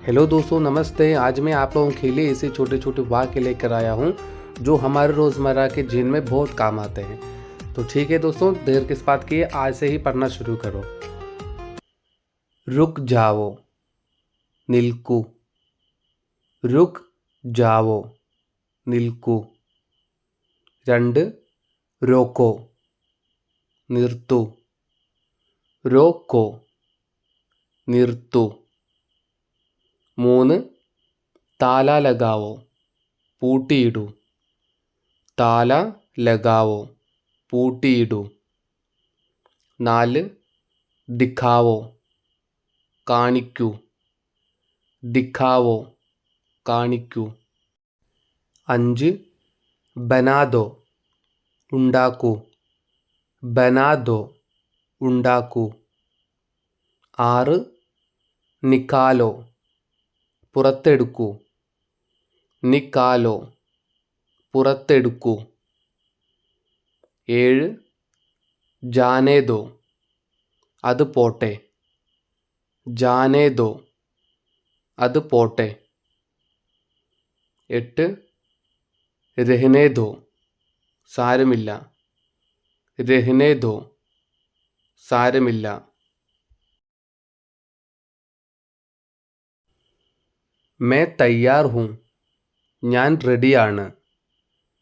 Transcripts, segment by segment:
Hello दोस्तों, नमस्ते। आज मैं आप लोगों के लिए ऐसे छोटे छोटे वाक्य लेकर आया हूँ, जो हमारे रोज़मर्रा के जीवन में बहुत काम आते हैं। तो ठीक है दोस्तों, देर किस बात की आज से ही पढ़ना शुरू करो। रुक जाओ, नीलकू। रुक जाओ, नीलकू। रंड, रोको। निर्तु। रोको, निर्तु। മൂന്ന്. താല ലഗാവോ പൂട്ടിയിടൂ. താല ലഗാവോ പൂട്ടിയിടൂ. നാല്. ദിഖാവോ. കാണിക്കൂ. ദിഖാവോ. കാണിക്കൂ. അഞ്ച്. ബനാദോ. ഉണ്ടാക്കൂ. ബനാദോ. ഉണ്ടാക്കൂ. ആറ്. നിക്കാലോ. പുറത്തെടുക്കൂ. നിക്കാലോ പുറത്തെടുക്കൂ. ഏഴ് ജാനേദോ അത് പോട്ടെ. ജാനേദോ അത് പോട്ടെ. എട്ട് രഹ്നേദോ സാരമില്ല. രഹ്നേദോ സാരമില്ല. मैं तैयार हूँ ഞാൻ റെഡിയാണ്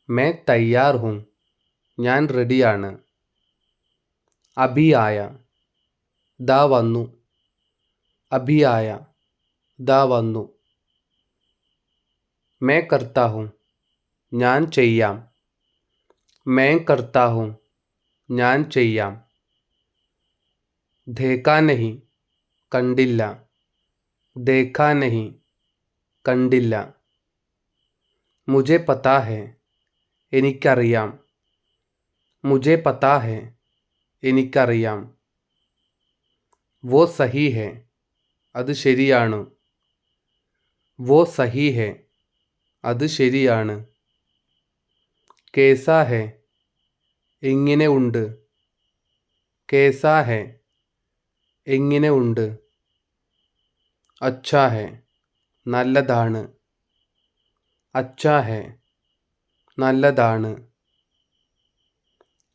मैं तैयार हूँ ഞാൻ റെഡിയാണ് അഭി ആയ ദാ വന്നു അഭി ആയ ദാ വന്നു मैं करता हूँ ഞാൻ ചെയ്യാം मैं करता हूँ ഞാൻ ചെയ്യാം देखा नहीं കണ്ടില്ല देखा नहीं കണ്ടില്ല. മുജെ പത്താ ഹെ എനിക്കറിയാം. മുജെ പത്താ ഹെ എനിക്കറിയാം. വോ സഹി ഹെ അത് ശരിയാണ്. വോ സഹി ഹെ അത് ശരിയാണ്. കേസാ ഹെ എങ്ങനെ ഉണ്ട്? കേസാ ഹെ എങ്ങനെ ഉണ്ട്? അച്ഛാ ഹെ നല്ലതാണ് അച്ഛാ ഹെ നല്ലതാണ്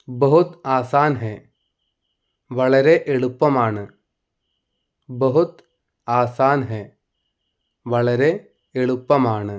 ബഹുത് ആസാൻ ഹെ വളരെ എളുപ്പമാണ് ബഹുത് ആസാൻ ഹെ വളരെ എളുപ്പമാണ്